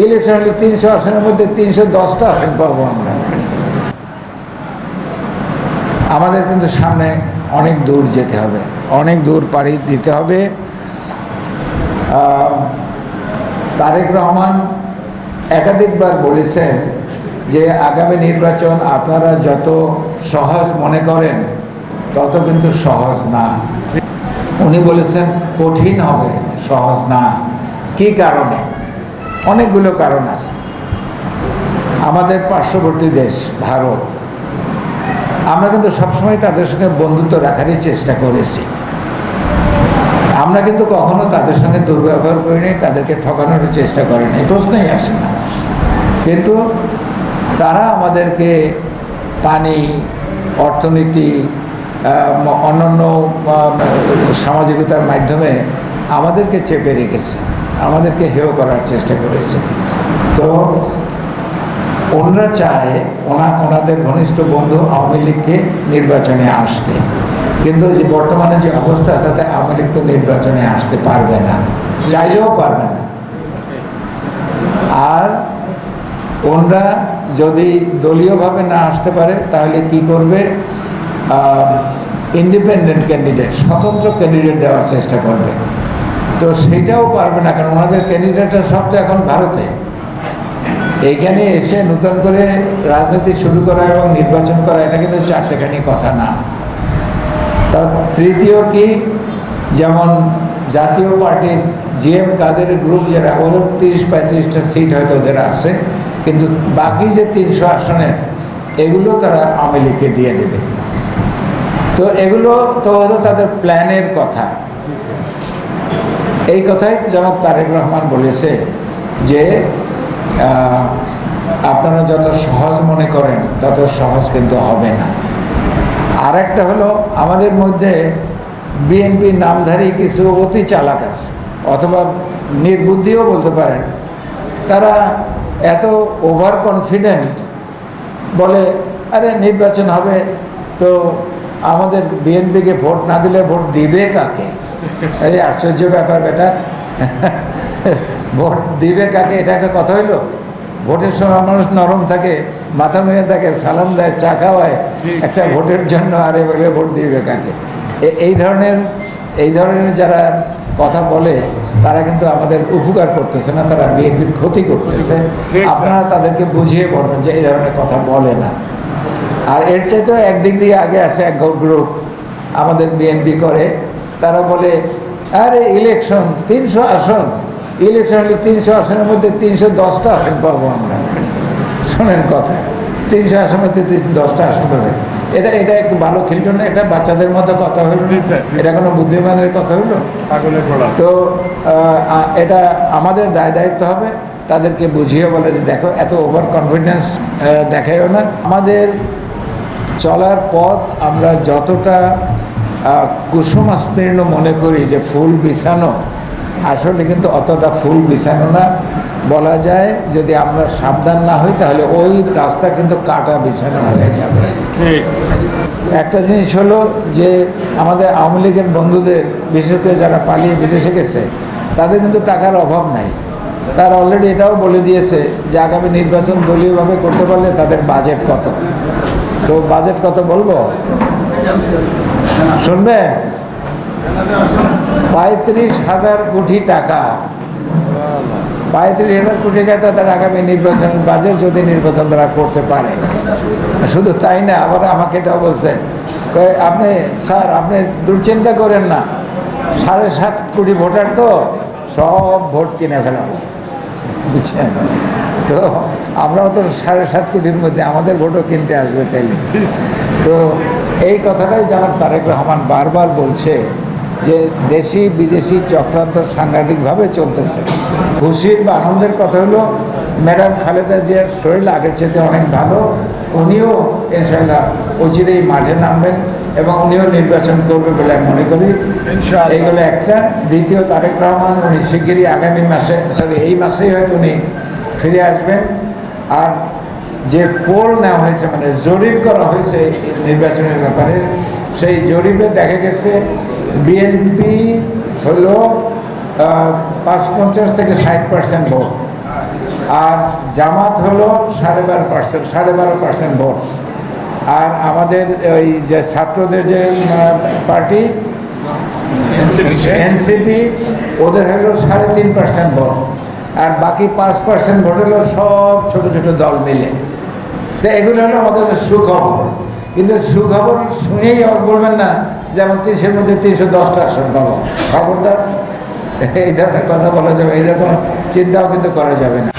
Election হলে তিনশো আসনের মধ্যে তিনশো দশটা আসন পাবো আমরা। আমাদের কিন্তু সামনে অনেক দূর যেতে হবে, অনেক দূর পাড়ি দিতে হবে। তারেক রহমান একাধিকবার বলেছেন যে আগামী নির্বাচন আপনারা যত সহজ মনে করেন, তত কিন্তু সহজ না। উনি বলেছেন কঠিন হবে, সহজ না। কি কারণে? অনেকগুলো কারণ আছে। আমাদের পার্শ্ববর্তী দেশ, ভারত, আমরা কিন্তু সবসময় তাদের সঙ্গে বন্ধুত্ব রাখারই চেষ্টা করেছি। আমরা কিন্তু কখনো তাদের সঙ্গে দুর্ব্যবহার করিনি, তাদেরকে ঠকানোর চেষ্টা করেনি প্রশ্নই আসে না। কিন্তু তারা আমাদেরকে পানি, অর্থনীতি অন্যান্য সামাজিকতার মাধ্যমে আমাদেরকে চেপে রেখেছে। আমাদেরকে হেয় করার চেষ্টা করেছে। তো ওনারা চায় ওনা, ওনাদের ঘনিষ্ঠ বন্ধু আওয়ামী লীগকে নির্বাচনে আসতে। কিন্তু যে বর্তমানে যে অবস্থা, তাতে আওয়ামী লীগ তো নির্বাচনে আসতে পারবে না। চাইলেও পারবে না। আর ওনরা যদি দলীয়ভাবে না আসতে পারে, তাহলে কি করবে? ইন্ডিপেন্ডেন্ট ক্যান্ডিডেট স্বতন্ত্র ক্যান্ডিডেট দেওয়ার চেষ্টা করবে। তো সেটাও পারবে না, কারণ ওনাদের ক্যান্ডিডেটরা সব তো এখন ভারতে। এইখানে এসে নতুন করে রাজনীতি শুরু করা এবং নির্বাচন করা, এটা কিন্তু চারটেখানি কথা না। তা তৃতীয় কি? যেমন জাতীয় পার্টির জি এম কাদের গ্রুপ যারা ওর তিরিশ পঁয়ত্রিশটা সিট হয়তো ওদের আছে, কিন্তু বাকি যে তিনশো আসনের, এগুলো তারা আওয়ামী লীগকে দিয়ে দেবে। তো এগুলো তো হলো তাদের প্ল্যানের কথা। এই কথাই জনাব তারেক রহমান বলেছে যে আপনারা যত সহজ মনে করেন, তত সহজ কিন্তু হবে না। আর একটা হলো, আমাদের মধ্যে বিএনপি নামধারী কিছু অতি চালাক আছে, অথবা নির্বুদ্ধিও বলতে পারেন। তারা এত ওভার কনফিডেন্ট বলে, আরে নির্বাচন হবে, তো আমাদের বিএনপিকে ভোট না দিলে ভোট দিবে কাকে? আরে, আশ্চর্য ব্যাপার বেটা। ভোট দিবে কাকে? এটা একটা কথা হইল। ভোটের সময় মানুষ নরম থাকে, মাথা নুয়ে থাকে, সালাম দেয়, চা খাওয়ায়। একটা ভোটের জন্য আরে বলে ভোট দিবে কাকে? এই ধরনের এই ধরনের যারা কথা বলে, তারা কিন্তু আমাদের উপকার করতেছে না, তারা বিএনপির ক্ষতি করতেছে। আপনারা তাদেরকে বুঝিয়ে বলবেন যে এই ধরনের কথা বলে না। আর এর চাইতেও এক ডিগ্রি আগে আছে এক গ্রুপ। আমাদের বিএনপি করে। তারা বলে আরে ইলেকশন তিনশো আসন। ইলেকশন হলে তিনশো আসনের মধ্যে তিনশো দশটা আসন পাবো আমরা। শোনেন কথা তিনশো আসনের মধ্যে দশটা আসন পাবে। এটা এটা একটু ভালো খেললো না? এটা বাচ্চাদের মতো কথা না? এটা কোনো বুদ্ধিমানের কথা হইল তো এটা আমাদের দায় দায়িত্ব হবে। তাদেরকে বুঝিয়ে বলে যে দেখো এত ওভার কনফিডেন্স দেখাইও না। আমাদের চলার পথ আমরা যতটা কুসুমাস্তীর্ণ মনে করি যে ফুল বিছানো আসলে কিন্তু অতটা ফুল বিছানো না। বলা যায় যদি আমরা সাবধান না হই তাহলে ওই রাস্তা কিন্তু কাটা বিছানো হয়ে যাবে। একটা জিনিস হলো যে আমাদের আওয়ামী লীগের বন্ধুদের বিশেষ করে যারা পালিয়ে বিদেশে গেছে তাদের কিন্তু টাকার অভাব নাই। তারা অলরেডি এটাও বলে দিয়েছে যে আগামী নির্বাচন দলীয়ভাবে করতে পারলে তাদের বাজেট কত। তো বাজেট কত বলব? শুনবেন? পঁয়ত্রিশ হাজার কোটি টাকা। পঁয়ত্রিশ হাজার কোটি টাকা তাদের আগামী নির্বাচন বাজেট যদি নির্বাচন তারা করতে পারে। শুধু তাই না, আবার আমাকে এটাও বলছে আপনি, স্যার, আপনি দুশ্চিন্তা করেন না। সাড়ে সাত কোটি ভোটার তো, সব ভোট কিনে ফেলাবো। বুঝছেন? তো আমরাও তো সাড়ে সাত কোটির মধ্যে আমাদের ভোটও কিনতে আসবে তাইলে। তো এই কথাটাই জনাব তারেক রহমান বারবার বলছে যে দেশি বিদেশি চক্রান্ত সাংঘাতিকভাবে চলতেছে। খুশির বা আনন্দের কথা হলো ম্যাডাম খালেদা জিয়ার শরীর আগের চেয়ে অনেক ভালো। উনিও ইনশাল্লাহ অচিরেই মাঠে নামবেন এবং উনিও নির্বাচন করবে বলে আমি মনে করি। এইগুলো একটা। দ্বিতীয় তারেক রহমান উনি শিগগিরই আগামী মাসে সরি এই মাসেই হয়তো উনি ফিরে আসবেন। আর যে পোল নেওয়া হয়েছে মানে জরিপ করা হয়েছে নির্বাচনের ব্যাপারে সেই জরিপে দেখা গেছে বিএনপি হলো পাঁচ পঞ্চাশ থেকে ষাট পার্সেন্ট ভোট আর জামাত হলো সাড়ে বারো পার্সেন্ট সাড়ে বারো পার্সেন্ট ভোট। আর আমাদের ওই যে ছাত্রদের যে পার্টি এনসিপি ওদের হলো সাড়ে তিন পার্সেন্ট ভোট। আর বাকি পাঁচ পার্সেন্ট ভোট হলো সব ছোট ছোট দল মিলে। তো এগুলো হলো আমাদের সুখবর। কিন্তু সুখবর শুনেই আবার বলবেন না যে আমার তিনশোর মধ্যে তিনশো দশটা আসন পাবো। খবরদার, এই ধরনের কথা বলা যাবে এই রকম চিন্তাও কিন্তু করা যাবে না।